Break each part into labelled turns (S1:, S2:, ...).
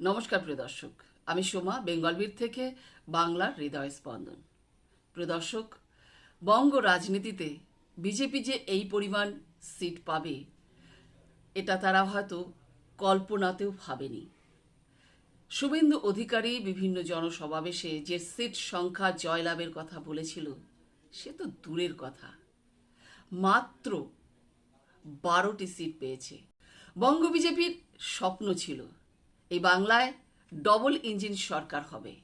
S1: নমস্কার প্রিয় দর্শক। আমি সোমা বেঙ্গলবীর থেকে বাংলার হৃদয় স্পন্দন। প্রিয় দর্শক, বঙ্গ রাজনীতিতে বিজেপি যে এই পরিমাণ সিট পাবে, এটা তারা হয়তো কল্পনাতেও ভাবেনি। শুভেন্দু অধিকারী বিভিন্ন জনসমাবেশে যে সিট সংখ্যা জয়লাভের কথা বলেছিল, সে তো দূরের কথা। মাত্র বারোটি সিট পেয়েছে। বঙ্গ বিজেপির স্বপ্ন ছিল এই বাংলায় ডবল ইঞ্জিন সরকার হবে।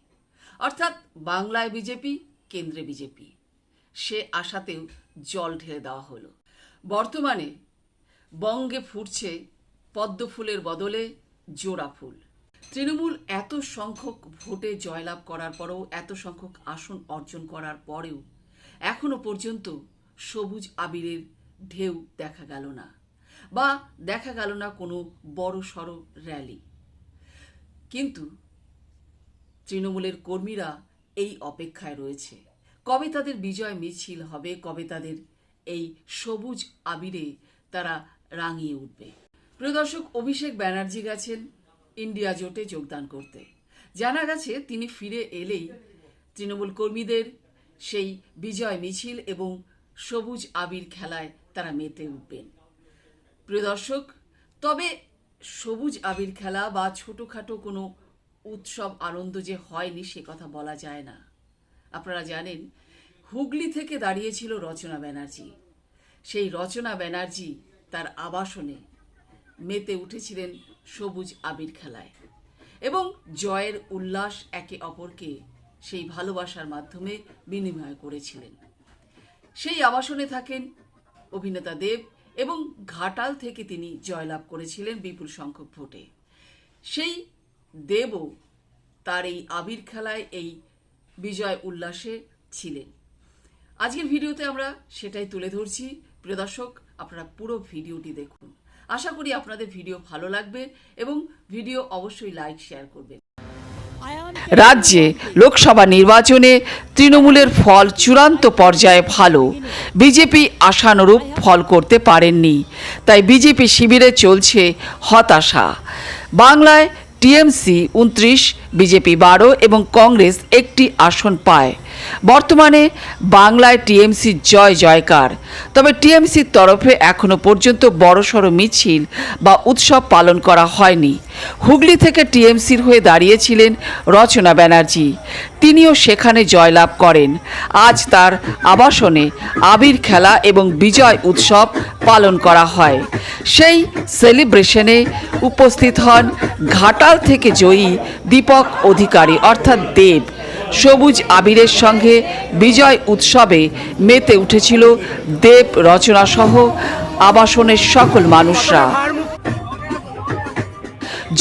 S1: অর্থাৎ বাংলায় বিজেপি, কেন্দ্রে বিজেপি। সে আশাতেও জল ঢেলে দেওয়া হলো। বর্তমানে বঙ্গে ফুটছে পদ্ম ফুলের বদলে জোড়া ফুল। তৃণমূল এত সংখ্যক ভোটে জয়লাভ করার পরেও, এত সংখ্যক আসন অর্জন করার পরেও এখনও পর্যন্ত সবুজ আবিরের ঢেউ দেখা গেল না। বা দেখা গেল না কোনো বড় সড়ো র্যালি কিন্তু তৃণমূলের কর্মীরা এই অপেক্ষায় রয়েছে। কবে তাদের বিজয় মিছিল হবে, কবে তাদের এই সবুজ আবিরে তারা রাঙিয়ে উঠবে। প্রিয় দর্শক, অভিষেক ব্যানার্জি গেছেন ইন্ডিয়া জোটে যোগদান করতে। জানা গেছে, তিনি ফিরে এলেই তৃণমূল কর্মীদের সেই বিজয় মিছিল এবং সবুজ আবির খেলায় তারা মেতে উঠবেন। প্রিয় দর্শক, তবে সবুজ আবির খেলা বা ছোটোখাটো কোনো উৎসব আনন্দ যে হয়নি সে কথা বলা যায় না। আপনারা জানেন, হুগলি থেকে দাঁড়িয়েছিল রচনা ব্যানার্জি। সেই রচনা ব্যানার্জি তার আবাসনে মেতে উঠেছিলেন সবুজ আবির খেলায় এবং জয়ের উল্লাস একে অপরকে সেই ভালোবাসার মাধ্যমে বিনিময় করেছিলেন। সেই আবাসনে থাকেন অভিনেতা দেব এবং ঘাটাল থেকে তিনি জয়লাভ করেছিলেন বিপুল সংখ্যক ভোটে। সেই দেবও তার এই আবির খেলায় এই বিজয় উল্লাসে ছিলেন। আজকের ভিডিওতে আমরা সেটাই তুলে ধরছি। প্রিয় দর্শক, আপনারা পুরো ভিডিওটি দেখুন। আশা করি আপনাদের ভিডিও ভালো লাগবে এবং ভিডিও অবশ্যই লাইক, শেয়ার করবেন। রাজ্যে লোকসভা নির্বাচনে তৃণমূলের ফল চূড়ান্ত পর্যায়ে ভালো। বিজেপি আশানুরূপ ফল করতে পারেননি। তাই বিজেপি শিবিরে চলছে হতাশা। বাংলায় টিএমসি উনত্রিশ, বিজেপি বারো এবং কংগ্রেস একটি আসন পায়। বর্তমানে বাংলায় টিএমসির জয় জয়কার। তবে টিএমসির তরফে এখনও পর্যন্ত বড়সড় মিছিল বা উৎসব পালন করা হয়নি। হুগলি থেকে টিএমসির হয়ে দাঁড়িয়েছিলেন রচনা ব্যানার্জি। তিনিও সেখানে জয়লাভ করেন। আজ তার আবাসনে আবির খেলা এবং বিজয় উৎসব পালন করা হয়। সেই সেলিব্রেশনে উপস্থিত হন ঘাটাল থেকে জয়ী দীপক অধিকারী, অর্থাৎ দেব। সবুজ আবিরের সঙ্গে বিজয় উৎসবে মেতে উঠেছিল দেব রচনা সহ আবাসনের সকল মানুষরা।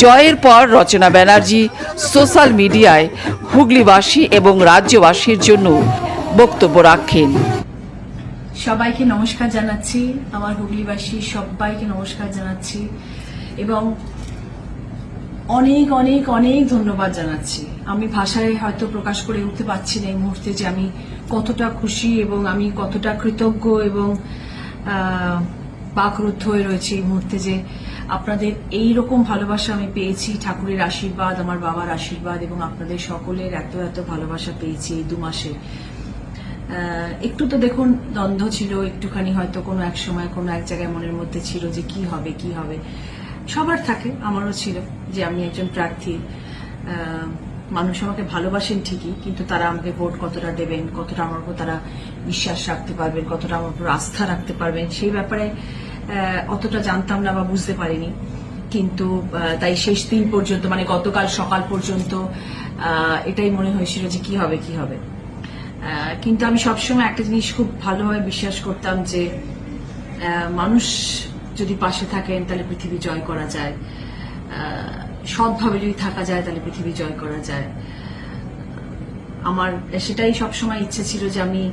S1: জয়ের পর রচনা ব্যানার্জি, সোশ্যাল মিডিয়ায় হুগলিবাসী এবং রাজ্যবাসীর জন্য বক্তব্য রাখেন।
S2: সবাইকে নমস্কার জানাচ্ছি, আমার হুগলিবাসী সবাইকে নমস্কার জানাচ্ছি এবং অনেক অনেক অনেক ধন্যবাদ জানাচ্ছি। আমি ভাষায় হয়তো প্রকাশ করে উঠতে পারছি না এই মুহূর্তে যে আমি কতটা খুশি এবং আমি কতটা কৃতজ্ঞ এবং বাকরুদ্ধ হয়ে রয়েছে এই মুহূর্তে যে আপনাদের এই রকম ভালোবাসা আমি পেয়েছি, ঠাকুরের আশীর্বাদ, আমার বাবার আশীর্বাদ এবং আপনাদের সকলের এত এত ভালোবাসা পেয়েছি এই দু মাসে। একটু তো দেখুন, দ্বন্দ্ব ছিল, একটুখানি হয়তো কোনো এক সময় কোনো এক জায়গায় মনের মধ্যে ছিল যে কি হবে কি হবে। সবার থাকে, আমারও ছিল যে আমি একজন প্রার্থী। মানুষ আমাকে ভালোবাসেন ঠিকই, কিন্তু তারা আমাকে ভোট কতটা দেবেন, কতটা আমার উপর তারা বিশ্বাস রাখতে পারবেন, কতটা আমার উপর আস্থা রাখতে পারবেন, সেই ব্যাপারে অতটা জানতাম না বা বুঝতে পারিনি। কিন্তু তাই শেষ দিন পর্যন্ত মানে গতকাল সকাল পর্যন্ত এটাই মনে হয়েছিল যে কি হবে কি হবে। কিন্তু আমি সবসময় একটা জিনিস খুব ভালোভাবে বিশ্বাস করতাম যে মানুষ যদি পাশে থাকেন, তাহলে পৃথিবী জয় করা যায়। সৎভাবে যদি থাকা যায়, তাহলে পৃথিবী জয় করা যায়। আমার, সেটাই সবসময় ইচ্ছে ছিল যে আমি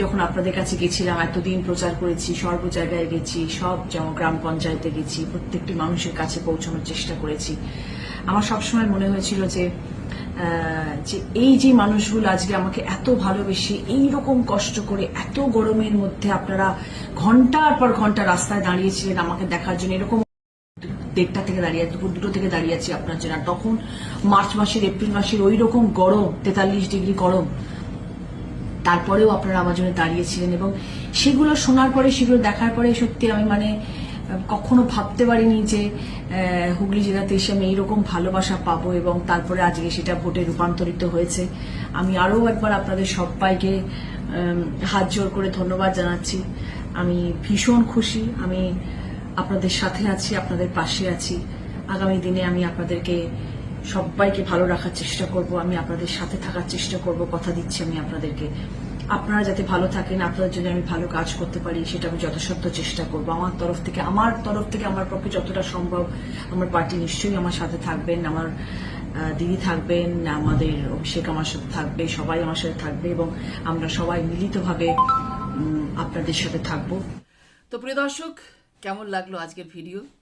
S2: যখন আপনাদের কাছে গেছিলাম, এতদিন প্রচার করেছি, সর্ব জায়গায় গেছি, সব যেমন গ্রাম পঞ্চায়েতে গেছি, প্রত্যেকটি মানুষের কাছে পৌঁছানোর চেষ্টা করেছি। আমার সবসময় মনে হয়েছিল যে যে এই যে মানুষগুলো আজকে আমাকে এত ভালোবেসে এই রকম কষ্ট করে এত গরমের মধ্যে আপনারা ঘণ্টার পর ঘণ্টা রাস্তায় দাঁড়িয়েছিলেন আমাকে দেখার জন্য। এরকম দেড়টা থেকে দাঁড়িয়ে, দুপুর দুটো থেকে দাঁড়িয়ে আছি আপনার জন্য। তখন মার্চ মাসের, এপ্রিল মাসের ওই রকম গরম, তেতাল্লিশ ডিগ্রি গরম। তারপরেও আপনারা আমার জন্য দাঁড়িয়েছিলেন এবং সেগুলো শোনার পরে, সেগুলো দেখার পরে সত্যি আমি মানে কখনো ভাবতে পারিনি যে হুগলি জেলাতে এসে আমি এইরকম ভালোবাসা পাবো এবং তারপরে আজকে সেটা ভোটে রূপান্তরিত হয়েছে। আমি আরও একবার আপনাদের সবাইকে হাত জোর করে ধন্যবাদ জানাচ্ছি। আমি ভীষণ খুশি, আমি আপনাদের সাথে আছি, আপনাদের পাশে আছি। আগামী দিনে আমি আপনাদেরকে সবাইকে ভালো রাখার চেষ্টা করব, আমি আপনাদের সাথে থাকার চেষ্টা করব, কথা দিচ্ছি আমি আপনাদেরকে। আপনারা যাতে ভালো থাকেন, আপনাদের জন্য আমি ভালো কাজ করতে পারি, সেটা আমি যথাসাধ্য চেষ্টা করব। আমার তরফ থেকে, আমার তরফ থেকে, আমার পক্ষে যতটা সম্ভব, আমার পার্টি নিশ্চয়ই আমার সাথে থাকবেন, আমার দিদি থাকবেন, আমাদের অভিষেক আমার সাথে থাকবে, সবাই আমার সাথে থাকবে এবং আমরা সবাই মিলিতভাবে আপনাদের সাথে থাকব।
S1: তো প্রিয় দর্শক, কেমন লাগল আজকের ভিডিও?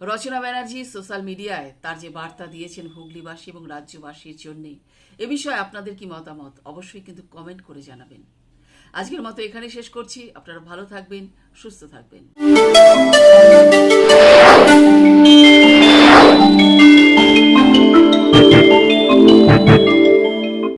S1: রচনা ব্যানার্জি, সোশ্যাল মিডিয়ায় তার যে বার্তা দিয়েছেন হুগলিবাসী এবং রাজ্যবাসীর জন্যে এ বিষয়ে আপনাদের কি মতামত? অবশ্যই কিন্তু কমেন্ট করে জানাবেন। আজকের মতো এখানে শেষ করছি। আপনারা ভালো থাকবেন, সুস্থ থাকবেন।